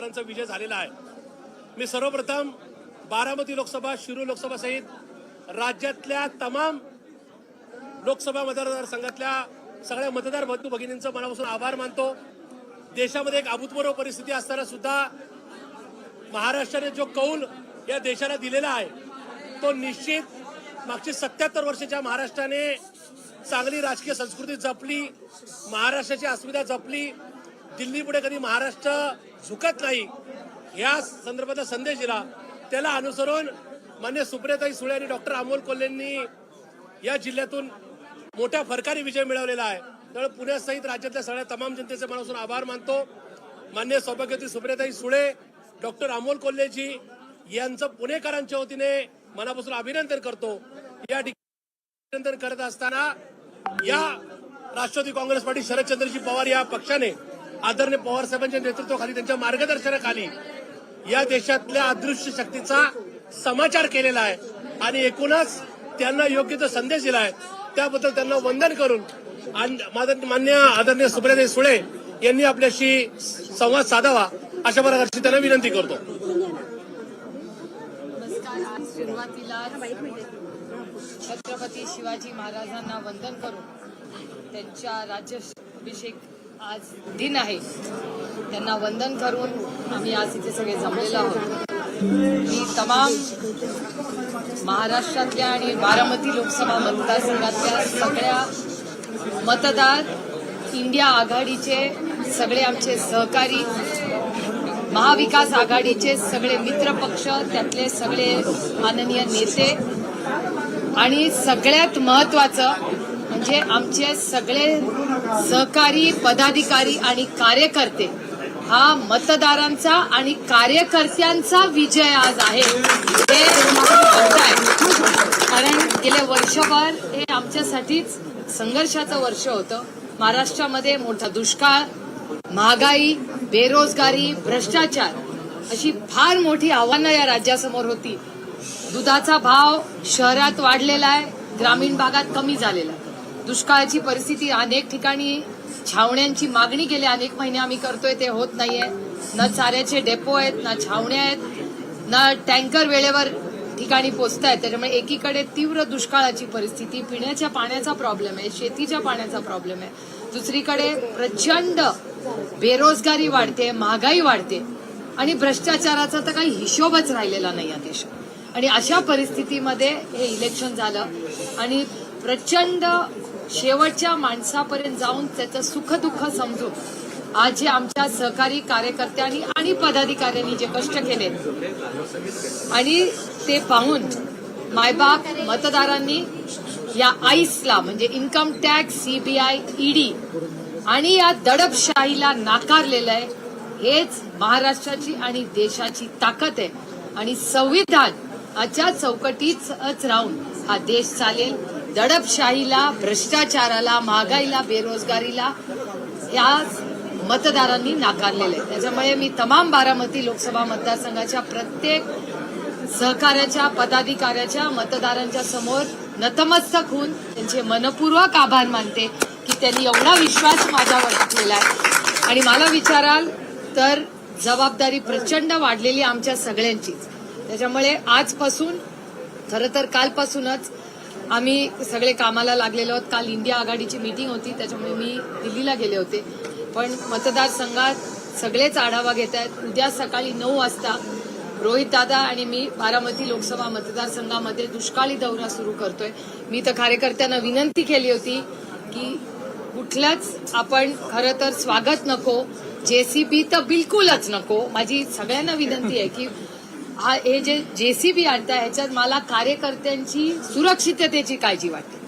मतदारांचा विजय झालेला आहे. मी सर्वप्रथम बारामती लोकसभा शिरू लोकसभा सहित राज्यातल्या तमाम लोकसभा मतदारसंघातल्या सगळ्या मतदार बंधू भगिनींचं मनापासून आभार मानतो. देशामध्ये एक अभूतपूर्व परिस्थिती असताना सुद्धा महाराष्ट्राने जो कौल या देशाला दिलेला आहे तो निश्चित मागची सत्याहत्तर वर्षाच्या महाराष्ट्राने चांगली राजकीय संस्कृती जपली महाराष्ट्राची अस्मिता जपली. दिल्लीपुढे कधी महाराष्ट्र झुकत नाही. या संदर्भाचा संदेश दिला. त्याला अनुसरून मान्य सुप्रियाताई सुळे आणि डॉक्टर अमोल कोल्हेंनी या जिल्ह्यातून मोठ्या फरकाने विजय मिळवलेला आहे. त्यामुळे पुण्यासहित राज्यातल्या सगळ्या तमाम जनतेचे मनापासून आभार मानतो. मान्य सौभाग्यवती सुप्रियाताई सुळे डॉक्टर अमोल कोल्हेजी यांचं पुणेकरांच्या वतीने मनापासून अभिनंदन करतो. या ठिकाणी अभिनंदन करत असताना या राष्ट्रवादी काँग्रेस पार्टी शरदचंद्रजी पवार या पक्षाने आदरणीय पवार साहेबांच्या नेतृत्वाखाली त्यांच्या मार्गदर्शनाखाली या देशातल्या अदृश्य शक्तीचा समाचार केलेला आहे. आणि एकूणच त्यांना योग्य तो संदेश दिला आहे. त्याबद्दल त्यांना वंदन करून मान्य आदरणीय सुप्रिया सुळे यांनी आपल्याशी संवाद साधावा अशा प्रकारची त्यांना विनंती करतो. छत्रपती शिवाजी महाराजांना वंदन करून त्यांच्या राज्याभिषेक आज दिन आहे. त्यांना वंदन करून आम्ही आज इथे सगळे जमलेलो आहोत. मी तमाम महाराष्ट्रातल्या आणि बारामती लोकसभा मतदारसंघातल्या सगळ्या मतदार इंडिया आघाडीचे सगळे आमचे सहकारी महाविकास आघाडीचे सगळे मित्र पक्ष त्यातले सगळे माननीय नेते आणि सगळ्यात महत्वाचं म्हणजे आमचे सगळे सहकारी पदाधिकारी आणि कार्यकर्ते. हा मतदारांचा आणि कार्यकर्त्यांचा विजय आज आहे. हे कारण गेले वर्षभर हे आमच्यासाठीच संघर्षाचं वर्ष होतं. महाराष्ट्रामध्ये मोठा दुष्काळ महागाई बेरोजगारी भ्रष्टाचार अशी फार मोठी आव्हानं या राज्यासमोर होती. दुधाचा भाव शहरात वाढलेला आहे ग्रामीण भागात कमी झालेला आहे. दुष्काळाची परिस्थिती अनेक ठिकाणी छावण्यांची मागणी गेले अनेक महिने आम्ही करतोय ते होत नाहीये. ना चाऱ्याचे डेपो आहेत ना छावण्या आहेत ना टँकर वेळेवर ठिकाणी पोचत आहेत त्याच्यामुळे एकीकडे तीव्र दुष्काळाची परिस्थिती पिण्याच्या पाण्याचा प्रॉब्लेम आहे शेतीच्या पाण्याचा प्रॉब्लेम आहे. दुसरीकडे प्रचंड बेरोजगारी वाढते महागाई वाढते. आणि भ्रष्टाचाराचा तर काही हिशोबच राहिलेला नाही या देशात. आणि अशा परिस्थितीमध्ये हे इलेक्शन झालं. आणि प्रचंड शेवटच्या माणसापर्यंत जाऊन त्याचं सुखदुःख समजून आज जे आमच्या सहकारी कार्यकर्त्यांनी आणि पदाधिकाऱ्यांनी जे कष्ट केले आणि ते पाहून मायबाप मतदारांनी या आईसला म्हणजे इन्कम टॅक्स सीबीआय ईडी आणि या दडपशाहीला नाकारलेलं आहे हेच महाराष्ट्राची आणि देशाची ताकद आहे. आणि संविधान अच्या चौकटीतच राहून हा देश चालेल. दडपशाहीला भ्रष्टाचाराला महागाईला बेरोजगारीला या मतदारांनी नाकारलेलं आहे. त्याच्यामुळे मी तमाम बारामती लोकसभा मतदारसंघाच्या प्रत्येक सहकार्याच्या पदाधिकाऱ्याच्या मतदारांच्या समोर नतमस्तक होऊन त्यांचे मनपूर्वक आभार मानते की त्यांनी एवढा विश्वास माझ्यावर टाकलेला आहे. आणि मला विचाराल तर जबाबदारी प्रचंड वाढलेली आमच्या सगळ्यांचीच. त्याच्यामुळे आजपासून खरं तर कालपासूनच आम्ही सगळे कामाला लागलेलो आहोत. काल इंडिया आघाडीची मीटिंग होती त्याच्यामुळे मी दिल्लीला गेले होते. पण मतदारसंघात सगळेच आढावा घेत आहेत. उद्या सकाळी नऊ वाजता रोहित दादा आणि मी बारामती लोकसभा मतदारसंघामध्ये दुष्काळी दौरा सुरू करतोय. मी तर कार्यकर्त्यांना विनंती केली होती की कुठलंच आपण खरं तर स्वागत नको जेसीबी तर बिलकुलच नको. माझी सगळ्यांना विनंती आहे की हा हे जे जे सी बी आणताय ह्याच्यात मला कार्यकर्त्यांची सुरक्षिततेची काळजी वाटते.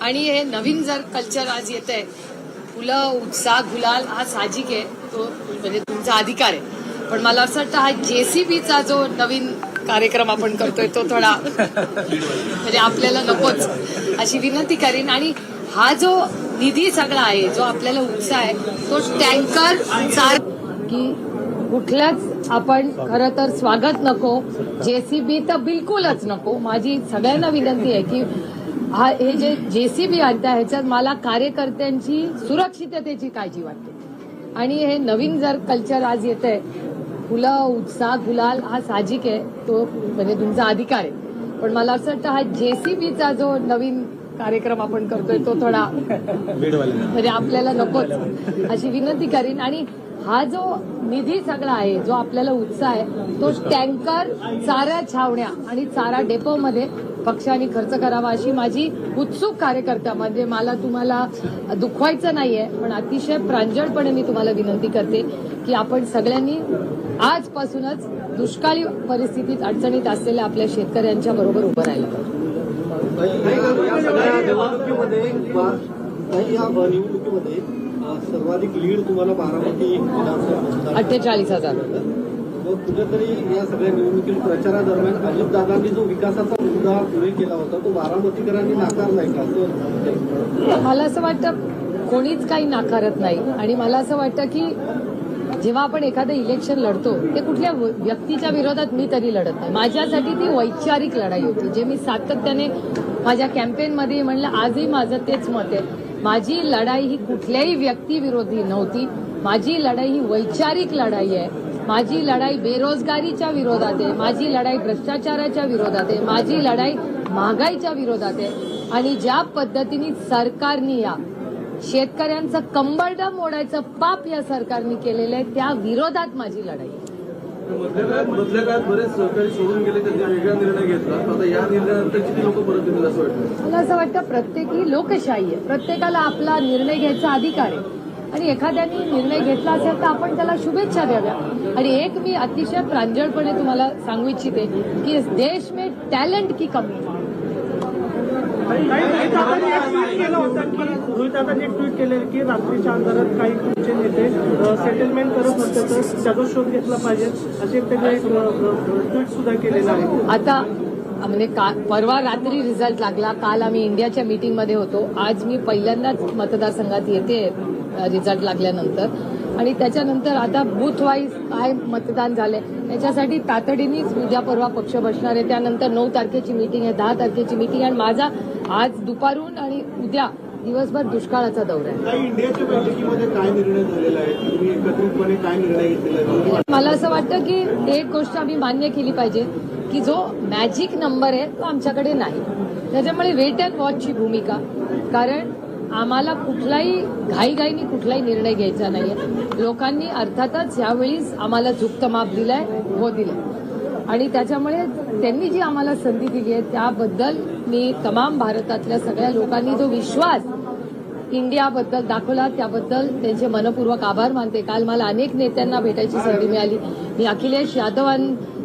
आणि हे नवीन जर कल्चर आज येत आहे फुलं उत्साह गुलाल हा साहजिक आहे. तो म्हणजे तुमचा अधिकार आहे. पण मला असं वाटतं हा जे सी बीचा जो नवीन कार्यक्रम आपण करतोय तो थोडा म्हणजे आपल्याला नकोच अशी विनंती करीन. आणि हा जो निधी सगळा आहे जो आपल्याला उत्साह आहे तो टँकर की कुठल्याच आपण खरं तर स्वागत नको जेसीबी तर बिलकुलच नको. माझी सगळ्यांना विनंती आहे की हा हे जे जेसीबी आणता ह्याच्यात मला कार्यकर्त्यांची सुरक्षिततेची काळजी वाटते. आणि हे नवीन जर कल्चर आज येत आहे फुलं उत्साह गुलाल हा साहजिक आहे तो म्हणजे तुमचा अधिकार आहे. पण मला असं वाटतं हा जेसीबीचा जो नवीन कार्यक्रम आपण करतोय तो थोडा म्हणजे आपल्याला नकोच. अशी विनंती करीन. आणि हा जो निधी सगळा आहे जो आपल्याला उत्साह आहे तो टँकर चारा छावण्या आणि चारा डेपोमध्ये पक्षाने खर्च करावा अशी माझी उत्सुक कार्यकर्ता म्हणजे मला तुम्हाला दुखवायचं नाहीये पण अतिशय प्रांजळपणे मी तुम्हाला विनंती करते की आपण सगळ्यांनी आजपासूनच दुष्काळी परिस्थितीत अडचणीत असलेल्या आपल्या शेतकऱ्यांच्या बरोबर उभं राहिलं पाहिजे. सर्वाधिक लीड तुम्हाला बारामती विधानसभा अठ्ठेचाळीस हजार. मग कुठेतरी या सगळ्या निवडणुकीत प्रचारादरम्यान अजितदादांनी जो विकासाचा मुद्दा पुढे केला होता तो बारामतीकरांनी नाकारलाय का? असं मला असं वाटतं कोणीच काही नाकारत नाही. आणि मला असं वाटतं की जेव्हा आपण एखादं इलेक्शन लढतो ते कुठल्या व्यक्तीच्या विरोधात मी तरी लढत नाही. माझ्यासाठी ती वैचारिक लढाई होती जे मी सातत्याने माझ्या कॅम्पेनमध्ये म्हणलं आजही माझं तेच मत आहे. माझी लढाई ही कुठल्याही व्यक्तीविरोधी नव्हती. माझी लढाई ही वैचारिक लढाई आहे. माझी लढाई बेरोजगारीच्या विरोधात आहे. माझी लढाई भ्रष्टाचाराच्या विरोधात आहे. माझी लढाई महागाईच्या विरोधात आहे. आणि ज्या पद्धतीने सरकारने या शेतकऱ्यांचं कंबरडं मोडायचं पाप या सरकारने केलेलं आहे त्या विरोधात माझी लढाई आहे. मधल्या काळात मधल्या काळात बरेच सहकारी सोडून गेले त्यांनी वेगळा निर्णय घेतला? आता या निर्णयानंतर किती लोक परत येतील असं वाटतं. मला असं वाटतं प्रत्येकी लोकशाही आहे. प्रत्येकाला आपला निर्णय घ्यायचा अधिकार आहे. आणि एखाद्याने निर्णय घेतला असेल तर आपण त्याला शुभेच्छा द्याव्या. आणि एक मी अतिशय प्रांजळपणे तुम्हाला सांगू इच्छिते की देश में टॅलेंट की कमी ट्विट रोहितदादांनी ट्विट केले की रात्रीच्या अंधारात काही तुमचे नेते सेटलमेंट करत होते तर त्याचा शोध घेतला पाहिजे असे त्यांनी ट्विट सुद्धा केलेलं आहे. आता म्हणजे का परवा रात्री रिझल्ट लागला. काल आम्ही इंडियाच्या मीटिंगमध्ये होतो. आज मी पहिल्यांदाच मतदारसंघात येते रिझल्ट लागल्यानंतर. आणि त्याच्यानंतर आता बूथ वाईज काय मतदान झालंय त्याच्यासाठी तातडीनेच उद्या परवा पक्ष बसणार आहे. त्यानंतर नऊ तारखेची मीटिंग आहे दहा तारखेची मीटिंग आहे. आणि माझा आज दुपारून आणि उद्या दिवसभर दुष्काळाचा दौरा आहे. काही इंडियाच्या बैठकीमध्ये काय निर्णय झालेला आहे? तुम्ही एकत्रितपणे काय निर्णय घेतलेला आहे? मला असं वाटतं की एक गोष्ट आम्ही मान्य केली पाहिजे की जो मॅजिक नंबर आहे तो आमच्याकडे नाही. त्याच्यामुळे वेट अँड वॉचची भूमिका. कारण आम्हाला कुठलाही घाईघाईने कुठलाही निर्णय घ्यायचा नाहीये. लोकांनी अर्थातच यावेळी आम्हाला झुक्त माप दिलाय हो दिलाय. आणि त्याच्यामुळे त्यांनी जी आम्हाला संधी दिली आहे त्याबद्दल मी तमाम भारतातल्या सगळ्या लोकांनी जो विश्वास इंडियाबद्दल दाखवला त्याबद्दल त्यांचे मनपूर्वक आभार मानते. काल मला अनेक नेत्यांना भेटायची संधी मिळाली. मी अखिलेश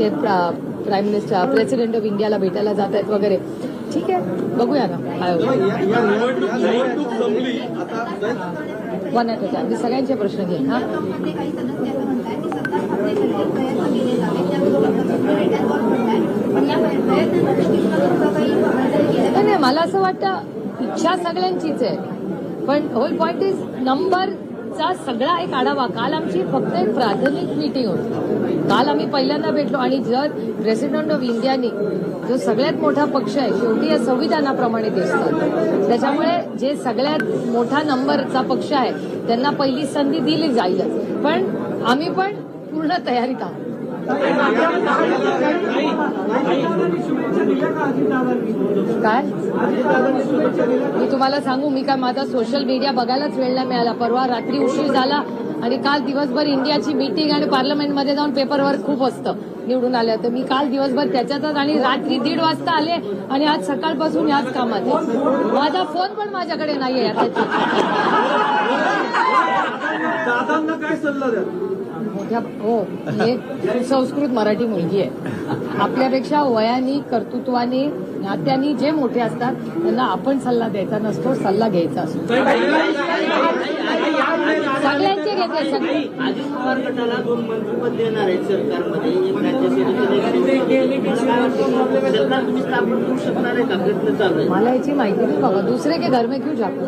ते प्रा- प्राईम मिनिस्टर प्रेसिडेंट ऑफ इंडियाला भेटायला जात आहेत वगैरे. ठीक आहे बघूया ना. काय वन ॲट अ टाइम मी सगळ्यांचे प्रश्न घेईन हा. नाही मला असं वाटतं इच्छा सगळ्यांचीच आहे. पण होल पॉइंट इज आजचा सगळा एक आढावा. काल आमची फक्त एक प्राथमिक मीटिंग होती. काल आम्ही पहिल्यांदा भेटलो आणि जर प्रेसिडेंट ऑफ इंडियानी जो सगळ्यात मोठा पक्ष आहे शेवटी या संविधानाप्रमाणे दिसतात त्याच्यामुळे जे सगळ्यात मोठा नंबरचा पक्ष आहे त्यांना पहिली संधी दिली जाईलच. पण आम्ही पण पूर्ण तयारीत आहोत. काय? मी तुम्हाला सांगू मी काय माझा सोशल मीडिया बघायलाच वेळ नाही मिळाला. परवा रात्री उशीर झाला आणि काल दिवसभर इंडियाची मीटिंग आणि पार्लमेंटमध्ये जाऊन पेपरवर खूप असतं निवडून आलं तर मी काल दिवसभर त्याच्यातच आणि रात्री दीड वाजता आले आणि आज सकाळपासून याच कामात आहे. माझा फोन पण माझ्याकडे नाहीये आहे दादांना काय सल्ला द्या मोठ्या हो हे संस्कृत मराठी मुलगी आहे. आपल्यापेक्षा वयाने कर्तृत्वाने नात्याने जे मोठे असतात त्यांना आपण सल्ला द्यायचा नसतो सल्ला घ्यायचा असतो. सगळ्यांचे अजित पवार गटाला दोन मंत्रिपद देणार आहेत सरकारमध्ये. एक सरकार. तुम्ही स्थापन करू शकणार आहे का? प्रयत्न चालू आहे. मला याची माहिती नाही बाबा. दुसरे के घर में क्यों जातो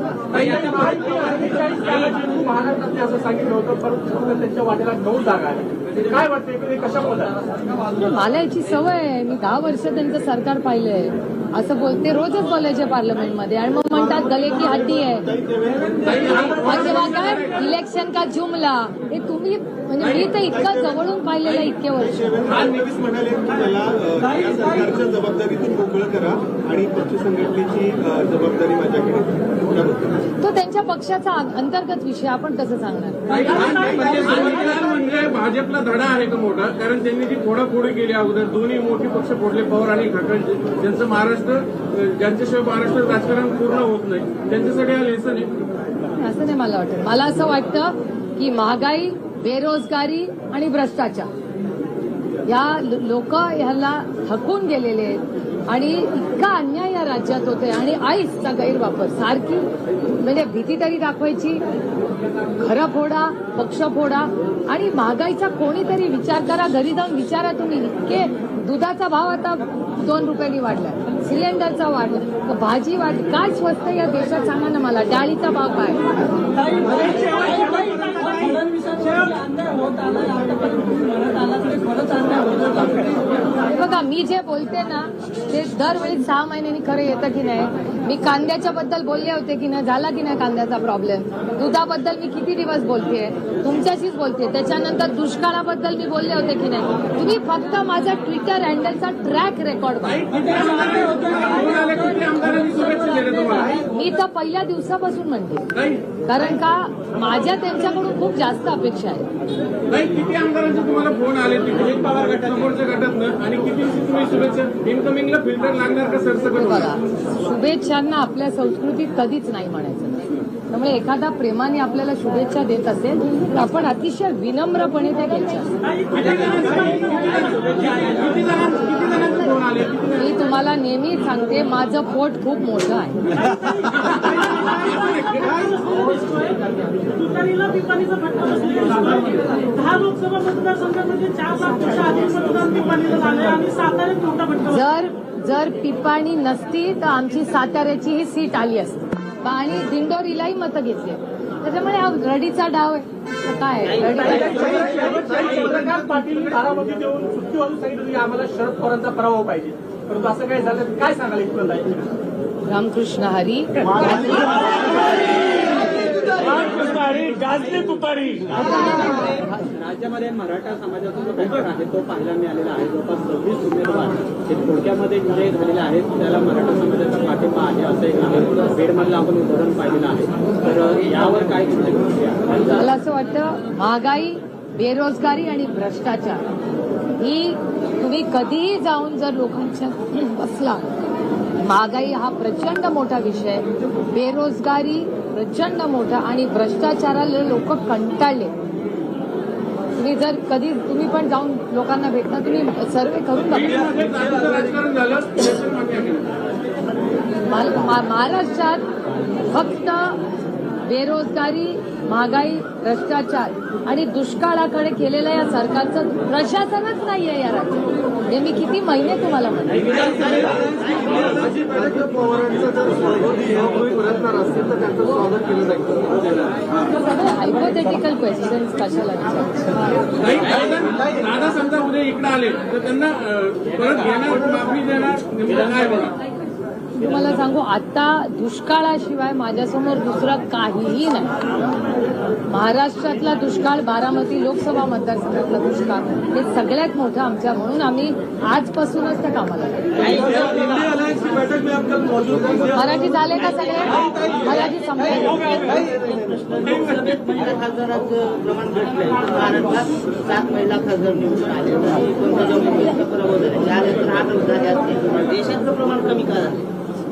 महाराष्ट्रात असं सांगितलं होतं परंतु त्यांच्या वाटेला नऊ जागा आहेत. काय कशामुळे मला याची सवय आहे मी दहा वर्ष त्यांचं सरकार पाहिलंय असं बोलते रोजच बोलायचे पार्लमेंटमध्ये आणि मग म्हणतात गले की हड्डी आहे आणि जेव्हा काय इलेक्शन का जुमला हे तुम्ही म्हणजे मी तर इतकं जवळून पाहिलेलं आहे इतके वर्ष फडणवीस म्हणाले की त्याला अ, या सरकारच्या जबाबदारीतून मोकळं करा आणि पक्ष संघटनेची अ, जबाबदारी माझ्याकडे द्या. त्याबद्दल तो त्यांच्या पक्षाचा अंतर्गत विषय आपण कसं सांगणार म्हणजे भाजपला धडा आहे का मोठा? कारण त्यांनी जी फोडाफोडी केली अगोदर दोन्ही मोठी पक्ष फोडले पवार आणि खटक ज्यांचं महाराष्ट्र ज्यांच्याशिवाय महाराष्ट्र राजकारण पूर्ण होत नाही त्यांच्यासाठी हा लेसन आहे. असं नाही मला वाटत. मला असं वाटतं की महागाई बेरोजगारी आणि भ्रष्टाचार. या लोक ह्याला थकून गेलेले आहेत. आणि इतका अन्याय या राज्यात होतोय आणि आईसचा गैरवापर. सारखी म्हणजे भीती तरी दाखवायची खरं फोडा पक्ष फोडा आणि महागाईचा कोणीतरी विचार करा घरी जाऊन विचारा तुम्ही इतके दुधाचा भाव आता दोन रुपयांनी वाढला सिलेंडरचा वाढला तर भाजी वाढ काय स्वस्त या देशात सांगा ना मला डाळीचा भाव काय? बघा मी जे बोलते ना ते दरवेळी सहा महिन्यांनी खरं येतं की नाही? मी कांद्याच्या बद्दल बोलले होते की नाही? झाला की नाही कांद्याचा प्रॉब्लेम दुधाबद्दल मी किती दिवस बोलतेय? तुमच्याशीच बोलते त्याच्यानंतर दुष्काळाबद्दल मी बोलले होते की नाही? तुम्ही फक्त माझा ट्विटर हँडलचा ट्रॅक रेकॉर्ड मी तर पहिल्या दिवसापासून म्हणते. कारण का? माझ्या त्यांच्याकडून खूप जास्त अपेक्षा आहे नाही किती आमदारांचे तुम्हाला फोन आले? तिथे पवार गटातनं. आणि किती तुम्ही शुभेच्छा? इन्कमिंगला फिल्टर लागणार का सरसकट? बघा होणार? शुभेच्छांना आपल्या संस्कृतीत कधीच नाही म्हणायचं. त्यामुळे एखादा प्रेमाने आपल्याला शुभेच्छा देत असेल तर आपण अतिशय विनम्रपणे त्या घ्यायच्या. मी तुम्हाला नेहमीच सांगते माझं पोट खूप मोठं आहे. जर जर पिपाणी नसती तर आमची साताऱ्याची ही सीट आली असती. आणि दिंडोरीलाही मतं घेतली. त्याच्यामुळे हा रडीचा डाव आहे काय आहे? रडीचा चंद्रकांत पाटील बारामती देऊन सुट्टी वाजून सांगितलं की आम्हाला शरद पवारांचा पराभव पाहिजे परंतु असं काय झालं काय सांगाल इथपर्यंत रामकृष्ण हरी गाजली तुतारी. राज्यामध्ये मराठा समाजाचा जो पॅटर्न आहे तो पाहायला मिळालेला आहे. जवळपास सव्वीस उमेदवार हे थोडक्यामध्ये विजयी झालेले आहेत. त्याला मराठा समाजाचा पाठिंबा आहे असं एक आहे. बेडमधलं आपण उदाहरण पाहिलेलं आहे. तर यावर काय मला असं वाटतं महागाई बेरोजगारी आणि भ्रष्टाचार ही तुम्ही कधीही जाऊन जर लोकांच्या बसला महागाई हा प्रचंड मोठा विषय. बेरोजगारी प्रचंड मोठा आणि भ्रष्टाचाराला लोक कंटाळले. तुम्ही जर कधी तुम्ही पण जाऊन लोकांना भेटता तुम्ही सर्वे करून बघा. महाराष्ट्रात फक्त बेरोजगारी महागाई भ्रष्टाचार आणि दुष्काळाकडे केलेल्या या सरकारचं प्रशासनच नाहीये या राज्यात. हे मी किती महिने तुम्हाला म्हणते. सगळे हायपोथेटिकल क्वेश्चन कशाला विचारायचे? समजा उद्या इकडे आले तर त्यांना परत घेणार माफी देणार काय होणार? तुम्हाला सांगू आता दुष्काळाशिवाय माझ्यासमोर दुसरं काहीही नाही. महाराष्ट्रातला दुष्काळ बारामती लोकसभा मतदारसंघातला दुष्काळ हे सगळ्यात मोठं आमच्या म्हणून आम्ही आजपासूनच त्या कामाला मराठी झाले का सगळे? मराठी संपले. खासदारांचं प्रमाण महाराष्ट्रात सात महिला खासदार निवडून आले देशातलं प्रमाण कमी करा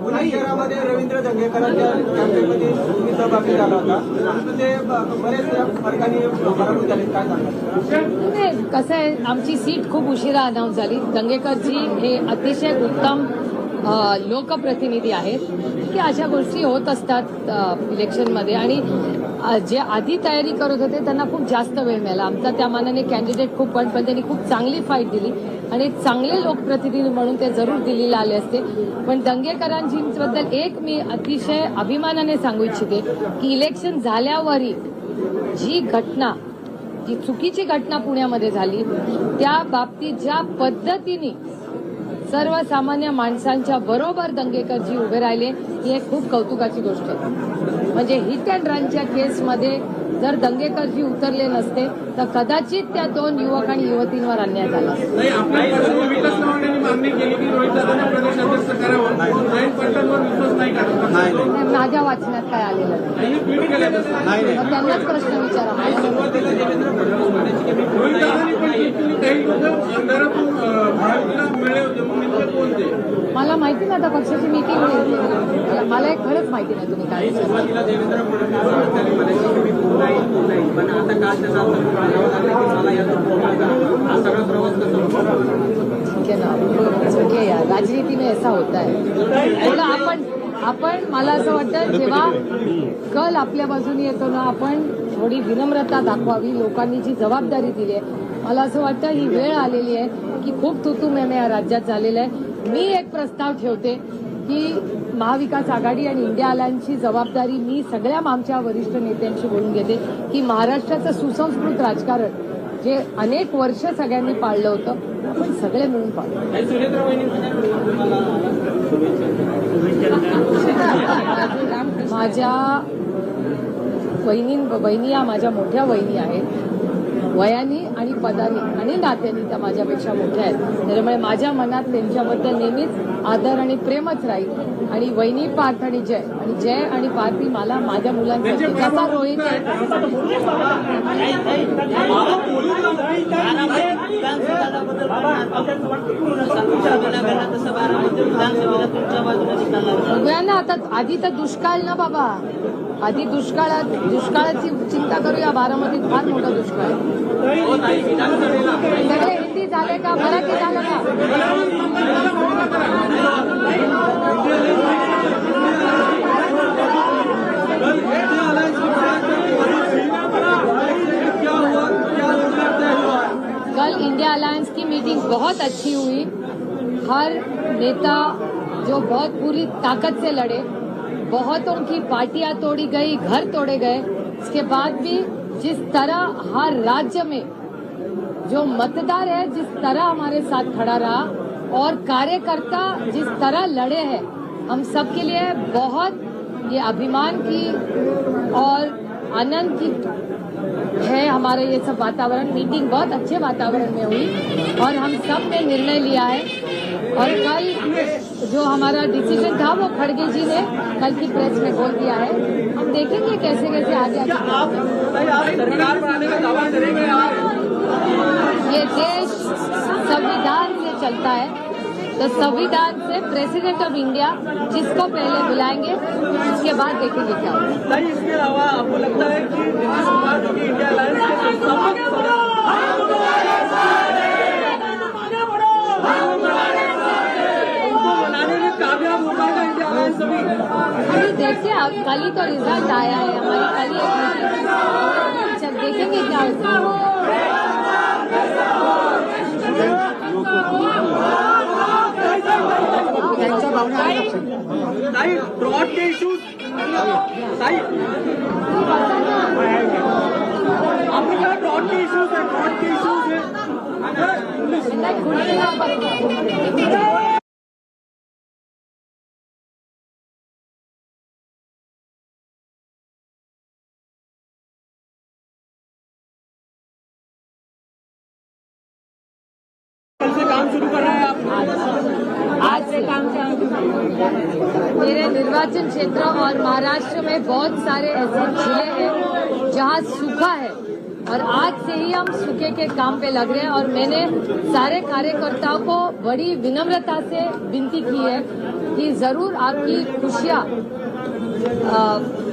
पुणे शहरामध्ये रवींद्र दंगेकरांच्या कॅम्पेनमध्ये तुम्ही सहभागी झाला होता. ते बरेच फरकाने पराभूत झाले. काय सांगा नाही, कसं आहे आमची सीट खूप उशिरा अनाऊन्स झाली. दंगेकरजी हे अतिशय उत्तम लोकप्रतिनिधी आहेत की अशा गोष्टी होत असतात इलेक्शनमध्ये आणि जे आधी तयारी करत होते त्यांना खूप जास्त वेळ मिळाला. आमचा त्या मानाने कॅन्डिडेट खूप पण पण त्यांनी खूप चांगली फाईट दिली. आणि चांगले लोकप्रतिनिधी म्हणून ते जरूर दिल्लीला आले असते. पण दंगेकरांजींबद्दल एक मी अतिशय अभिमानाने सांगू इच्छिते की इलेक्शन झाल्यावरही जी घटना जी चुकीची घटना पुण्यामध्ये झाली त्या बाबतीत ज्या पद्धतीने सर्वसामान्य माणसांच्या बरोबर दंगेकरजी उभे राहिले ही एक खूप कौतुकाची गोष्ट आहे. म्हणजे हिट अँड रनच्या केसमध्ये जर दंगेकरजी उतरले नसते तर कदाचित त्या दोन युवक आणि युवतींवर अन्याय झाला. माझ्या वाचनात काय आलेलं नाही. त्यांनाच प्रश्न विचारा. काही लोक मिळले होते मला माहिती नाही आता पक्षाची मीटिंग मला- मला एक खरंच माहिती नाही तुम्ही काय. सुरुवातीला देवेंद्र फडणवीस राजनीति में ऐसा होता है. थोडं आपण आपण मला असं वाटतं जेव्हा कल आपल्या बाजूने येतो ना आपण थोडी विनम्रता दाखवावी लोकांनी जी जबाबदारी दिली आहे. मला असं वाटतं ही वेळ आलेली आहे. की खूप तुतू या राज्यात झालेलं आहे. मी एक प्रस्ताव ठेवते की महाविकास आघाडी आणि इंडिया अलायन्सची जबाबदारी मी सगळ्या आमच्या वरिष्ठ नेत्यांशी बोलून घेते की महाराष्ट्राचं सुसंस्कृत राजकारण जे अनेक वर्ष सगळ्यांनी पाळलं होतं आपण सगळे मिळून पाळलं वहिनी माझ्या वहिनी बहिणी या माझ्या मोठ्या वहिनी आहेत. वयानी आणि पदाने आणि नात्यानी त्या माझ्यापेक्षा मोठ्या आहेत. त्याच्यामुळे माझ्या मनात त्यांच्याबद्दल नेहमीच आदर आणि प्रेमच राहील आणि वहिनी पार्थ आणि जय आणि जय आणि पार्थी मला माझ्या मुलांसाठी जसा रोहित आहे तसं बारामती विधानसभेला तुमच्या बाजूने निकाल लागला बघूया ना आता आधी तर दुष्काळ ना बाबा आधी दुष्काळात दुष्काळाची चिंता करूया बारामतीत फार मोठा दुष्काळ. सगळे हिंदी झाले का मराठी झालं का कल इंडिया अलायंस की मीटिंग बहुत अच्छी हुई। हर नेता जो बहुत पूरी ताकत से लड़े, बहुतों की पार्टियाँ तोड़ी गई, घर तोड़े गए। इसके बाद भी जिस तरह हर राज्य में जो मतदार है, जिस तरह हमारे साथ खड़ा रहा और कार्यकर्ता जिस तरह लड़े हैं हम सबके लिए बहुत ये अभिमान की और आनंद की है हमारा ये सब वातावरण। मीटिंग बहुत अच्छे वातावरण में हुई और हम सबने निर्णय लिया है। और कल जो हमारा डिसीज़न था वो खड़गे जी ने कल की प्रेस में बोल दिया है। हम देखेंगे कैसे कैसे आगे आगे। सरकार बनाने का दावा करेंगे ये देश संविधान से चलता है। तो संविधान से प्रेसिडेंट ऑफ़ इंडिया जिसको पहले बुलाएँगे उसके बाद देखेंगे क्या होगा। इसके अलावा आपको लगता है कि नीतीश कुमार जो कि इंडिया कामयाब हो अभी अब कल ही तो रिज़ल्ट आया है हमारी कल ही एक मीटिंग चल देखेंगे क्या होता है ताई ब्रॉड के इश्यूज़ ताई आपने कहा ब्रॉड के इश्यूज़ है ब्रॉड के इश्यूज़ है काम शुरू कर रहे हैं आप? आज से काम मेरे निर्वाचन क्षेत्र और महाराष्ट्र में बहुत सारे ऐसे ज़िले हैं जहाँ सूखा है और आज से ही हम सूखे के काम पे लग रहे हैं और मैंने सारे कार्यकर्ताओं को बड़ी विनम्रता से विनती की है कि ज़रूर आपकी खुशियाँ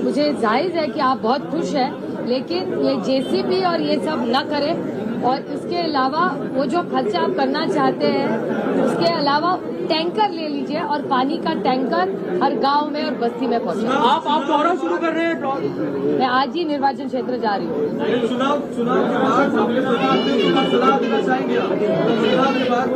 मुझे जायज़ है कि आप बहुत खुश हैं, लेकिन ये जेसीबी और ये सब न करें और इसके अलावा वो जो खर्चा आप करना चाहते हैं, उसके अलावा टैंकर ले लीजिए और पानी का टैंकर हर गाँव में और बस्ती में पहुँचे। आप आप दौरा शुरू कर रहे हैं मैं आज ही निर्वाचन क्षेत्र जा रही हूँ। चुनाव चुनाव के बाद अपने प्रधानमंत्री को सलाह देना चाहेंगे आप? चुनाव के बाद?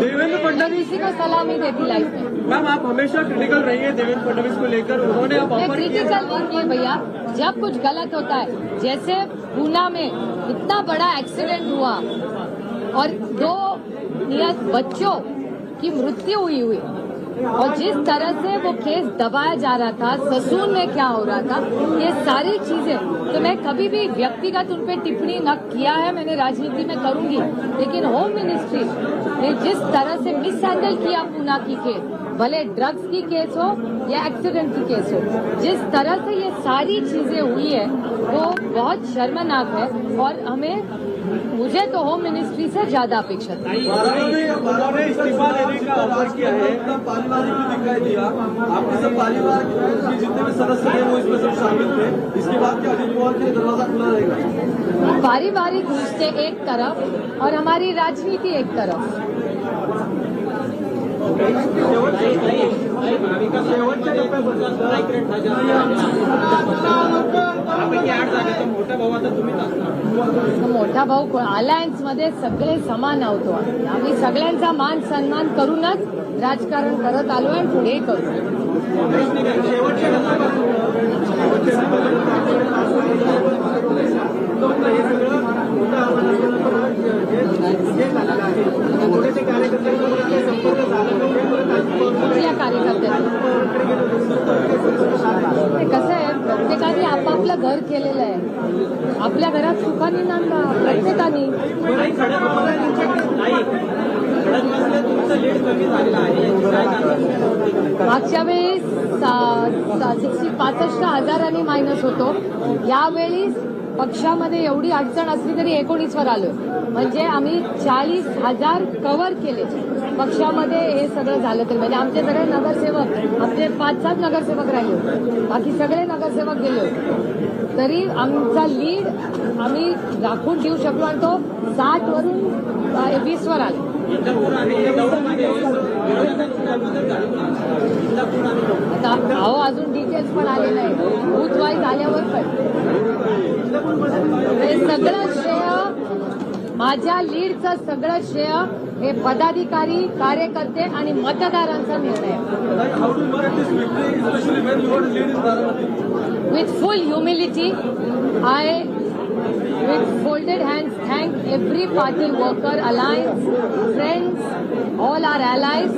देवेंद्र फडणवीस। को सलाह नहीं देती लाइफ में। मैम आप हमेशा क्रिटिकल रही है देवेंद्र फडणवीस को लेकर। उन्होंने अब मैं क्रिटिकल नहीं किए भैया। जब कुछ गलत होता है जैसे पूना में इतना बड़ा एक्सीडेंट हुआ और दो नियत बच्चों की मृत्यु हुई हुई। और जिस तरह से वो केस दबाया जा रहा था, ससून में क्या हो रहा था, ये सारी चीज़ें तो मैं कभी भी व्यक्तिगत उन पर टिप्पणी न किया है, मैंने राजनीति में करूँगी। लेकिन होम मिनिस्ट्री ने जिस तरह से मिसहैंडल किया पूना की केस भले ड्रग्स की केस हो या एक्सीडेंट की केस हो, जिस तरह से ये सारी चीज़ें हुई है, वो बहुत शर्मनाक है। और हमें मुझे तो होम मिनिस्ट्री से ज़्यादा अपेक्षा थी। इस्तीफा देने का ऑफ़र किया है। पारिवारिक भी दिखाई दिया। आपके सब परिवार के जितने भी सदस्य थे वो इसमें सब शामिल थे। इसके बाद क्या अजित पवार के लिए दरवाज़ा खुला रहेगा? पारिवारिक रिश्ते एक तरफ़ और हमारी राजनीति एक तरफ़। शेवटच्या मोठा भाऊ अलायन्समध्ये सगळे समान आहोत आम्ही. सगळ्यांचा मान सन्मान करूनच राजकारण करत आलो आणि पुढे करू कुठल्या कार्यकर्त्यांना ते कसं आहे प्रत्येकाने आपापलं घर केलेलं आहे. आपल्या घरात सुखाने नांदा प्रत्येकाने. मागच्या वेळी सिक्स्टी पासष्ट हजारांनी मायनस होतो. यावेळी पक्षामध्ये एवढी अडचण असली तरी एकोणीसवर आलो म्हणजे आम्ही चाळीस हजार कव्हर केले. पक्षामध्ये हे सगळं झालं तरी. म्हणजे आमचे सगळे नगरसेवक आमचे पाच सात नगरसेवक राहिले. बाकी सगळे नगरसेवक गेले. तरी आमचा लीड आम्ही राखून ठेवू शकलो आणि तो साठ वरून वीसवर आला. आता अहो अजून डिटेल्स पण आले नाही बूथ वाईज आल्यावर पण. हे सगळं श्रेय माझ्या लीडचं सगळं श्रेय हे पदाधिकारी कार्यकर्ते आणि मतदारांचा निर्णय. With full humility I with folded hands, thank every party worker, alliance, friends, all our allies,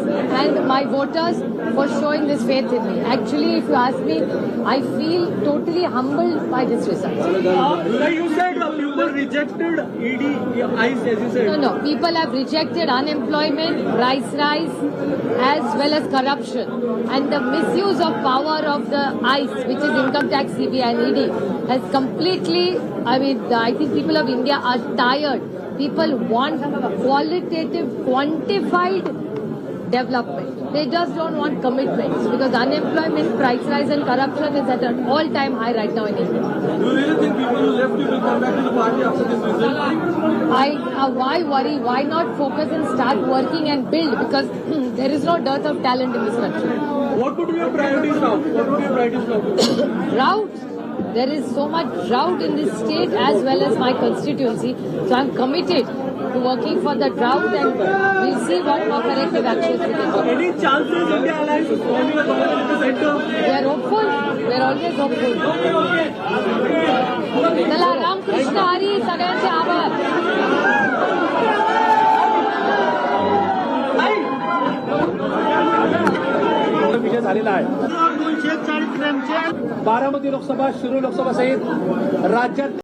and my voters for showing this faith in me. Actually, if you ask me, I feel totally humbled by this result. So you said uh, people rejected ED, ICE, as you said. No, no. People have rejected unemployment, price rise, as well as corruption. And the misuse of power of the ICE, which is income tax, CBI and ED, has completely, I mean, I think people of India are tired. People want qualitative, quantified development. They just don't want commitments because unemployment, price rise and corruption is at an all-time high right now in India. Do you really think people who left you will come back to the party after this result? I, uh, why worry? Why not focus and start working and build? Because there is no dearth of talent in this country. What would be your priorities now? What would be your priorities now? drought. There is so much drought in this state as well as my constituency. So I'm committed working for the drought and we'll see what more corrective actions we can take. Any chances India alliance is forming a government in the center? We are hopeful. We are always hopeful. चला रामकृष्ण हरी सगळ्यांचे आभार विजय झालेला आहे दोनशे चाळीस ग्रॅमचे बारामती लोकसभा शिरूर लोकसभा सहित राज्यात